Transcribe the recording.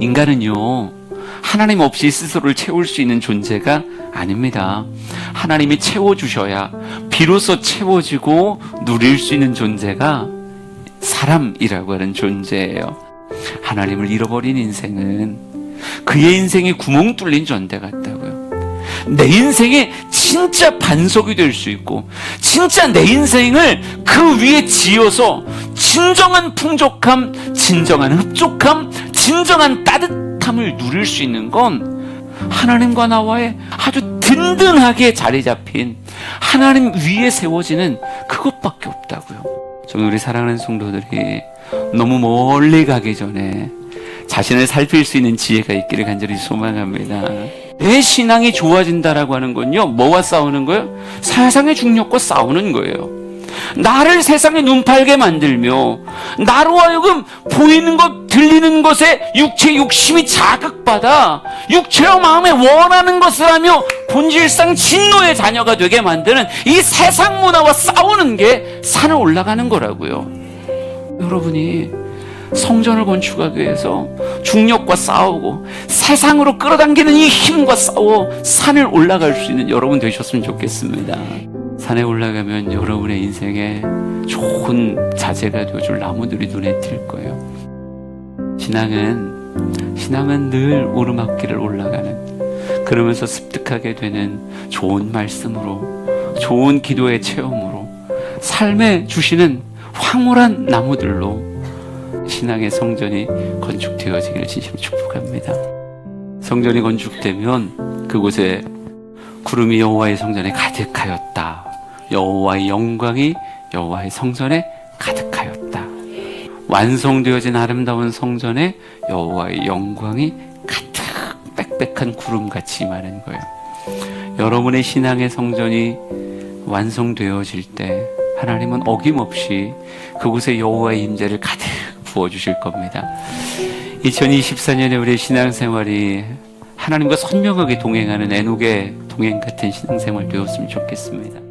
인간은요, 하나님 없이 스스로를 채울 수 있는 존재가 아닙니다. 하나님이 채워주셔야 비로소 채워지고 누릴 수 있는 존재가 사람이라고 하는 존재예요. 하나님을 잃어버린 인생은 그의 인생이 구멍 뚫린 전대 같다고요. 내 인생에 진짜 반석이 될 수 있고, 진짜 내 인생을 그 위에 지어서 진정한 풍족함, 진정한 흡족함, 진정한 따뜻함을 누릴 수 있는 건 하나님과 나와의 아주 든든하게 자리 잡힌 하나님 위에 세워지는 그것밖에 없다고요. 저는 우리 사랑하는 성도들이 너무 멀리 가기 전에 자신을 살필 수 있는 지혜가 있기를 간절히 소망합니다. 내 신앙이 좋아진다라고 하는 건요, 뭐와 싸우는 거예요? 세상의 중력과 싸우는 거예요. 나를 세상에 눈팔게 만들며, 나로 하여금 보이는 것, 들리는 것에 육체 욕심이 자극받아, 육체와 마음에 원하는 것을 하며, 본질상 진노의 자녀가 되게 만드는 이 세상 문화와 싸우는 게 산을 올라가는 거라고요. 여러분이 성전을 건축하기 위해서 중력과 싸우고 세상으로 끌어당기는 이 힘과 싸워 산을 올라갈 수 있는 여러분 되셨으면 좋겠습니다. 산에 올라가면 여러분의 인생에 좋은 자재가 되어줄 나무들이 눈에 띌 거예요. 신앙은 신앙은 늘 오르막길을 올라가는 그러면서 습득하게 되는 좋은 말씀으로 좋은 기도의 체험으로 삶에 주시는 황홀한 나무들로 신앙의 성전이 건축되어지기를 진심으로 축복합니다. 성전이 건축되면 그곳에 구름이 여호와의 성전에 가득하였다. 여호와의 영광이 여호와의 성전에 가득하였다. 완성되어진 아름다운 성전에 여호와의 영광이 가득 빽빽한 구름같이 임하는 거예요. 여러분의 신앙의 성전이 완성되어질 때 하나님은 어김없이 그곳에 여호와의 임재를 가득 부어 주실 겁니다. 2024년에 우리의 신앙생활이 하나님과 선명하게 동행하는 애녹의 동행 같은 신앙생활 되었으면 좋겠습니다.